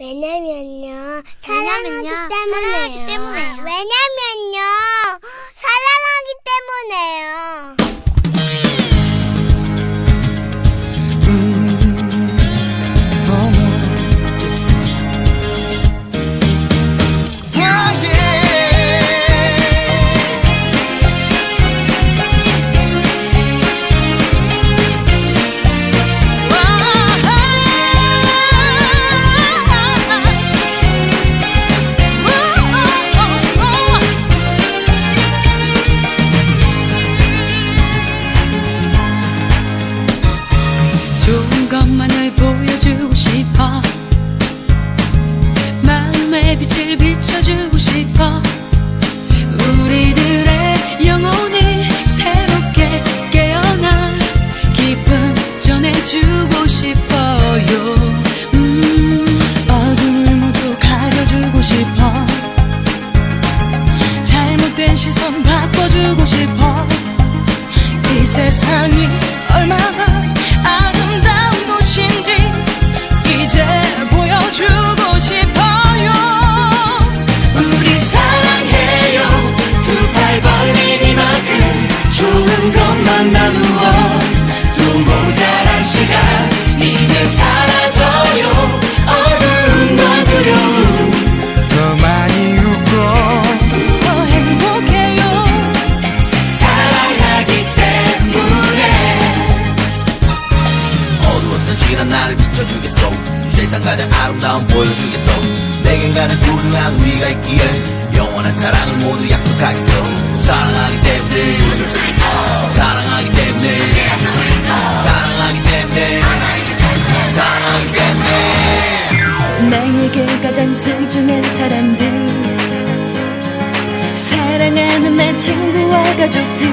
왜냐면요. 사랑하기 때문에요. 사랑하기 때문에요. 왜냐면요. 사랑하기 때문에 것만을 보여주고 싶어. 마음의 빛을 비춰주고 싶어. 우리들의 영혼이 새롭게 깨어나 기쁨 전해주고 싶어요. 음, 어둠을 모두 가려주고 싶어. 잘못된 시선 바꿔주고 싶어. 이 세상이 얼마나 사라져요. 어두움과 두려움 더 많이 웃고 더 행복해요. 사랑하기 때문에. 어두웠던 지난 나를 비춰주겠어. 이 세상 가장 아름다운 보여주겠어. 내겐 가장 소중한 우리가 있기에 영원한 사랑을 모두 약속하겠어. 사랑하기 때문에 나에게 가장 소중한 사람들. 사랑하는 내 친구와 가족들.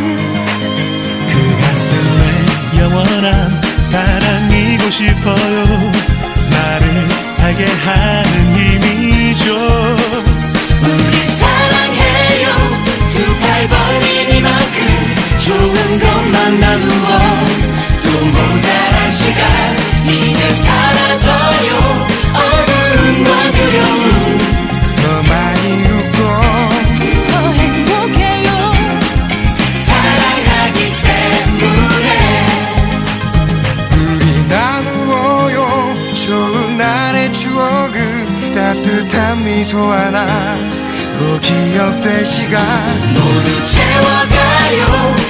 그 가슴에 영원한 사랑이고 싶어요. 나를 살게 하는 힘이죠. 우리 사랑해요. 두 팔 벌린 이만큼 좋은 것만 나누어 또 모자란 시간 따뜻한 미소 하나 로 기억될 시간. 모두 채워가요